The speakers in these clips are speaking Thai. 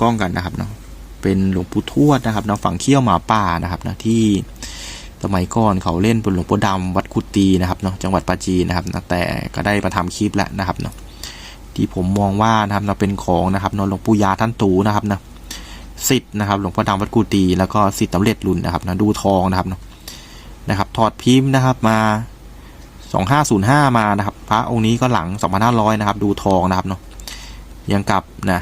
กล้องกันนะครับเนาะเป็นหลวงปู่ทวดนะครับเนาะฝั่งเขี้ยวหมาป่านะครับนะที่สมัยก่อนเขาเล่นเป็นหลวงปู่ดำวัดกุตีนะครับเนาะจังหวัดปราจีนนะครับนะแต่ก็ได้มาทำคลิปแล้วนะครับเนาะที่ผมมองว่านะครับเนาเป็นของนะครับเนาะหลวงปู่ยาท่านตูนะครับนะสิทธิ์นะครับหลวงพ่อดำวัดกุตีแล้วก็สิทธิ์สำเร็จรุ่นนะครับนะดูทองนะครับเนาะนะครับถอดพิมพ์นะครับมา2505 มานะครับ พระองค์นี้ก็หลัง 2500 นะครับ ดูทองนะครับเนาะยังกับนะ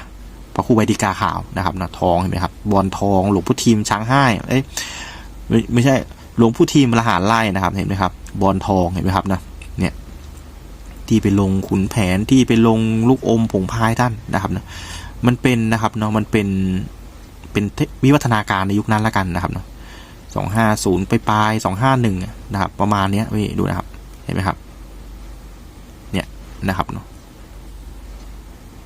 พระครูใบดิกาขาวนะครับนะทองเห็นไหมครับบอลทองหลวงพุทีมช้างห้ายเอ้ยไม่ไม่ใช่หลวงพุทีมละหารไล่นะครับ เห็นไหมครับ บอลทองเห็นไหมครับนะเนี่ยที่ไปลงขุนแผนที่ไปลงลูกอมผงพายท่านนะครับนะมันเป็นนะครับเนาะมันเป็นเป็นวิวัฒนาการในยุคนั้นละกันนะครับเนาะสองห้าศูนย์ไปปลายสองห้าหนึ่งนะครับ ประมาณเนี้ยพี่ดูนะครับ เห็นไหมครับ เนี่ยนะครับเนาะ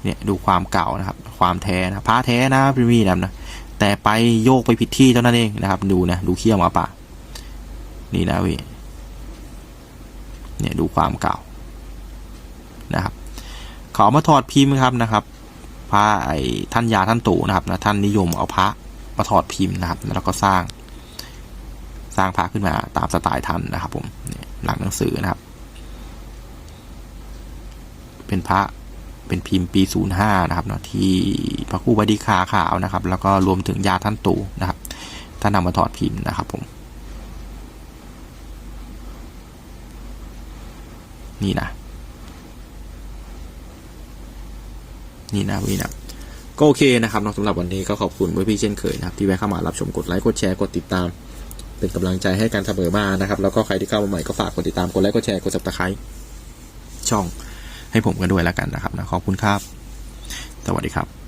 เนี่ยดูความเก่านะครับ ความแท้นะพระแท้นะพี่มีนะนะแต่ไปโยกไปผิดที่เท่านั้นเองนะครับ ดูนะดูเขี้ยวหมาป่านี่นะพี่เนี่ยดูความเก่านะครับเขาเอมาถอดพิมพ์ครับนะครับพระไอ้ท่านยาท่านตู่นะครับนะท่านนิยมเอาพระมาถอดพิมพ์นะครับ แล้วก็สร้าง สร้างพระขึ้นมาตามสไตล์ท่านนะครับ ผมหลังหนังสือนะครับ เป็นพระ เป็นพิมพ์ปี 05 นะครับเนาะที่พระครูบดีคาขาวนะครับ แล้วก็รวมถึงยาท่านตู่นะครับท่านนำมาถอดพิมพ์นะครับผมนี่นะนี่นะวินะก็โอเคนะครับเนาะสำหรับวันนี้ก็ขอบคุณเพื่อพี่เช่นเคยนะครับที่แวะเข้ามารับชมกดไลค์กดแชร์กดติดตาม เป็นกำลังใจให้การเสมอมานะครับ แล้วก็ใครที่เข้ามาใหม่ก็ฝากกดติดตามกดไลค์กดแชร์กด subscribe ช่อง ให้ผมกันด้วยแล้วกันนะครับนะขอบคุณครับ สวัสดีครับ